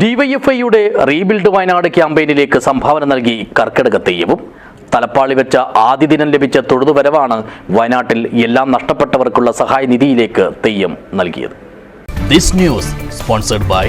ഡിവൈഎഫ്ഐയുടെ റീബിൽഡ് വയനാട് ക്യാമ്പയിനിലേക്ക് സംഭാവന നൽകി കർക്കിടക തെയ്യവും. തലപ്പാളി വെച്ച ആദ്യ ദിനം ലഭിച്ച തൊഴുതുവരവാണ് വയനാട്ടിൽ എല്ലാം നഷ്ടപ്പെട്ടവർക്കുള്ള സഹായ നിധിയിലേക്ക് തെയ്യം നൽകിയത്. This news sponsored by.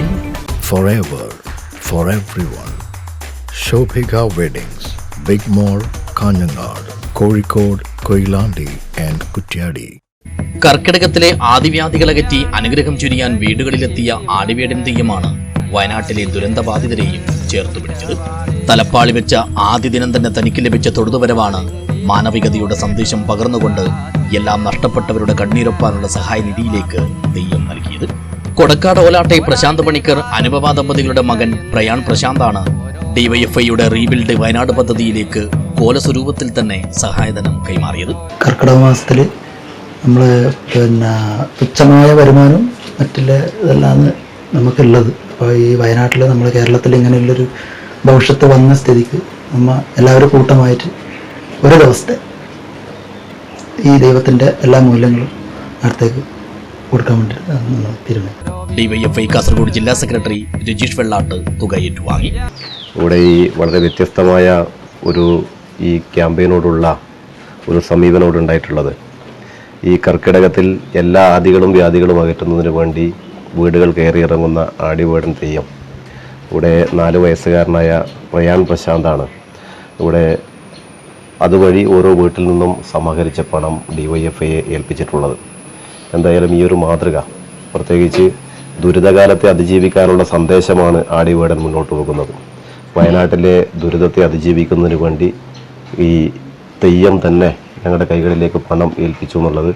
കർക്കിടകത്തിലെ ആദിവ്യാധികളകറ്റി അനുഗ്രഹം ചുരിയാൻ വീടുകളിലെത്തിയ ആടിവേടൻ തെയ്യമാണ് വയനാട്ടിലെ ദുരന്തബാധിതരെയും ചേർത്തു പിടിച്ചത്. തലപ്പാളി വെച്ച ആദ്യ ദിനം തന്നെ തനിക്ക് ലഭിച്ച തൊടുതുവരവാണ് മാനവികതയുടെ സന്ദേശം പകർന്നുകൊണ്ട് എല്ലാം നഷ്ടപ്പെട്ടവരുടെ കണ്ണീരൊപ്പാനുള്ള സഹായ നിധിയിലേക്ക് തെയ്യം നൽകിയത്. കൊടക്കാട് ഓലാട്ടെ പ്രശാന്ത് പണിക്കർ അനുപമ ദമ്പതികളുടെ മകൻ പ്രയാൺ പ്രശാന്താണ് ഡിവൈഎഫ്ഐയുടെ റീബിൽഡ് വയനാട് പദ്ധതിയിലേക്ക് കോലസ്വരൂപത്തിൽ തന്നെ സഹായധനം കൈമാറിയത്. കർക്കിടക മാസത്തിൽ നമ്മൾ പിന്നെ തുച്ഛമായ വരുമാനം മറ്റുള്ള ഇതെല്ലാം നമുക്കുള്ളത് അപ്പോൾ ഈ വയനാട്ടിൽ നമ്മൾ കേരളത്തിൽ ഇങ്ങനെയുള്ളൊരു ഭവിഷ്യത്ത് വന്ന സ്ഥിതിക്ക് നമ്മ എല്ലാവരും കൂട്ടമായിട്ട് ഒരു ദിവസത്തെ ഈ ദൈവത്തിന്റെ എല്ലാ മൂല്യങ്ങളും അടുത്തേക്ക് കൊടുക്കാൻ വേണ്ടി തീരുമാനിക്കും ഡിവൈഎഫ്ഐ കാസർഗോഡ് ജില്ലാ സെക്രട്ടറി രജീഷ് വെള്ളാട്ട് തുക ഏറ്റുവാങ്ങി. ഇവിടെ ഈ വളരെ വ്യത്യസ്തമായ ഒരു ഈ ക്യാമ്പയിനോടുള്ള ഒരു സമീപനോട് ഉണ്ടായിട്ടുള്ളത് ഈ കർക്കിടകത്തിൽ എല്ലാ ആദികളും വ്യാധികളും അകറ്റുന്നതിന് വേണ്ടി വീടുകൾ കയറിയിറങ്ങുന്ന ആടിവേടൻ തെയ്യം. ഇവിടെ നാല് വയസ്സുകാരനായ റയാൻ പ്രശാന്താണ്. ഇവിടെ അതുവഴി ഓരോ വീട്ടിൽ നിന്നും സമാഹരിച്ച പണം ഡി വൈ എഫ് ഐയെ ഏൽപ്പിച്ചിട്ടുള്ളത്. എന്തായാലും ഈ ഒരു മാതൃക പ്രത്യേകിച്ച് ദുരിതകാലത്തെ അതിജീവിക്കാനുള്ള സന്ദേശമാണ് ആടിവേടൻ മുന്നോട്ട് പോകുന്നത്. വയനാട്ടിലെ ദുരിതത്തെ അതിജീവിക്കുന്നതിന് വേണ്ടി ഈ തെയ്യം തന്നെ ഞങ്ങളുടെ കൈകളിലേക്ക് പണം ഏൽപ്പിച്ചു എന്നുള്ളത്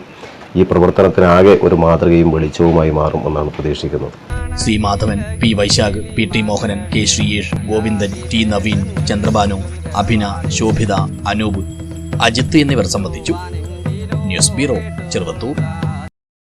ഈ പ്രവർത്തനത്തിനാകെ ഒരു മാതൃകയും വെളിച്ചവുമായി മാറും എന്നാണ് പ്രതീക്ഷിക്കുന്നത്. C Madhavan P Vaishakh P T Mohanan K Sreeyesh Govindan T Naveen Chandrabanu Abhina Shobhitha Anoop Ajith എന്നിവർ സംബന്ധിച്ചു. News bureau Cheruvathur.